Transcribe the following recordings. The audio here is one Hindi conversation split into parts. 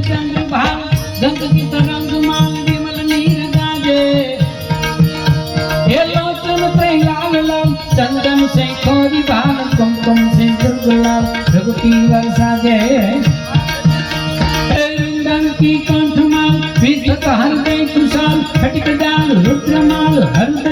चंद्र भाल गंग की तरंग माल विमल नीर गाजे। हे लोचन त्रय लाल, चंदन से खोरी भाल कुमकुम से गुलगुलाल रघुती वर्षा जय हे वृंदन की कंठमाल विस्तृत हृदय कुशाल खटिक डाल, रुद्रमाल हृदयाल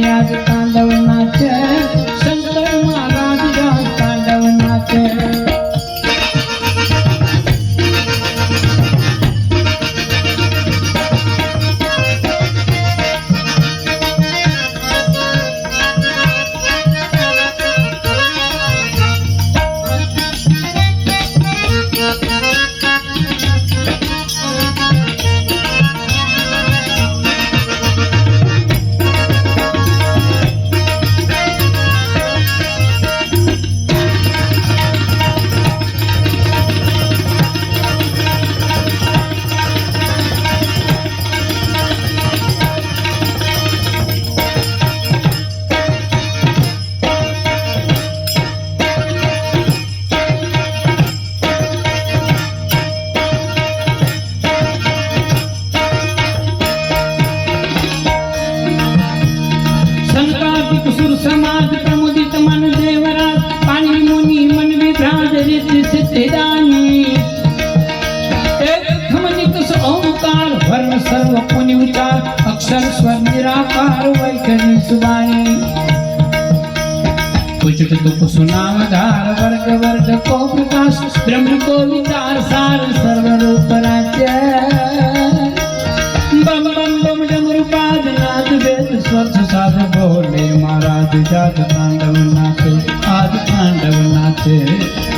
Yeah. अक्षर स्वर निराकार वैखरी सुबानी कुछ दुख सुनाम धार वर्ग वर्ग को प्रकाश, ब्रह्म को विचार, सार सर्व रूप राज्य। बम बम बम डमरुपाद, नाद वेद स्वर साध बोले, महाराज जात तांडव नाचे, आद तांडव नाचे।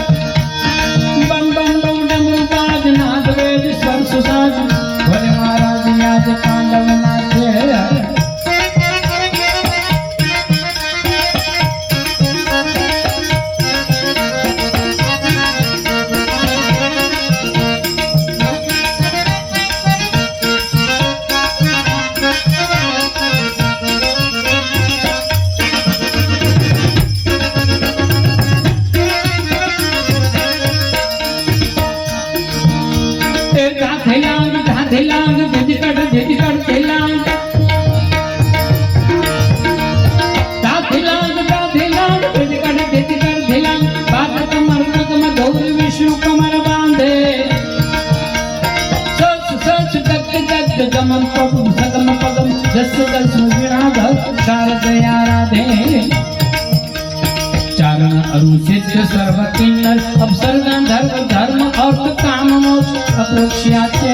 धिलांग धा धिलांग धिजकट धिजकट धिलांग धा धिलांग धा धिलांग धिजकट धिजकट धिलांग बात कमर कमर गौर विष्णु कमर बांधे। सच सच दग दग गमन पगम सगम पगम दस दस वीणा धर शारदया राधे। चारण अरु सिद्ध सर्व किन्नर अवसर धर्म अर्थ काम मोक्ष अप्रोक्ष्याचे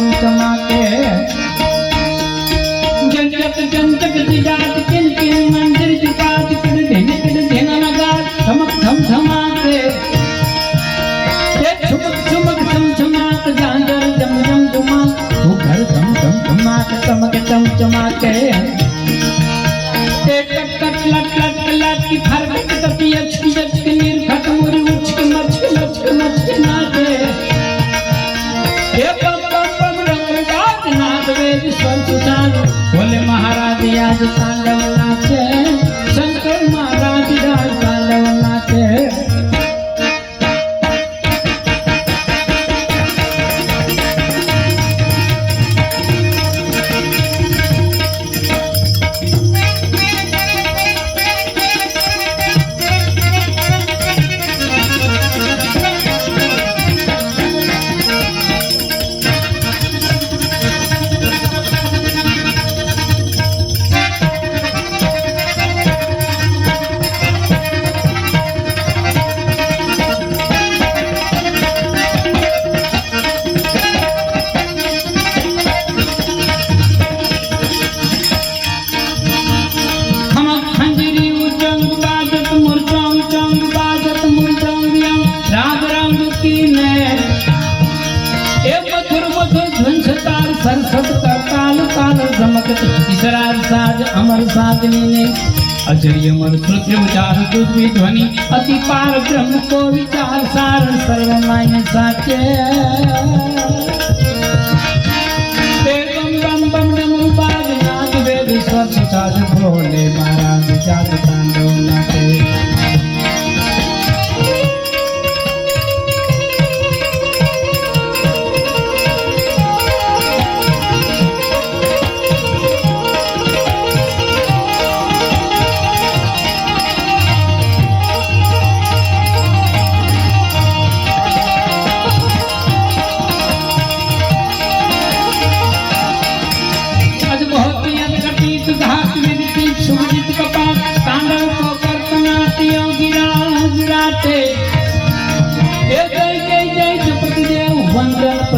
नाद वेद स्वर सुसाद बोले महाराज आज ને એ મધુર મધુર ઝંઝતાર સરસદ કરતાલ તાલ ચમકત ઈશરાર સાજ અમર સાધની ને અજર્ય મન શ્રુતિ ઉચાર દુર્વી ધ્વનિ, અતિ પાર બ્રહ્મ કો વિચાર, સાર સર્વમાન્ય સાચે.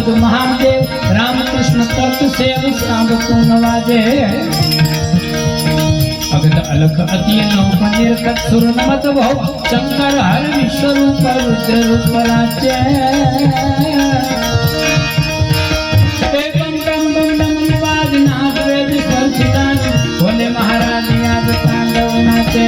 पद महादेव, रामकृष्ण तर्क सेव सांब को नवाजे अगत अलख अति नौक निर्गत सुर नमत भव, शंकर हर विश्व रूप रुद्र रूप भोले महाराज आज तांडव नाचे।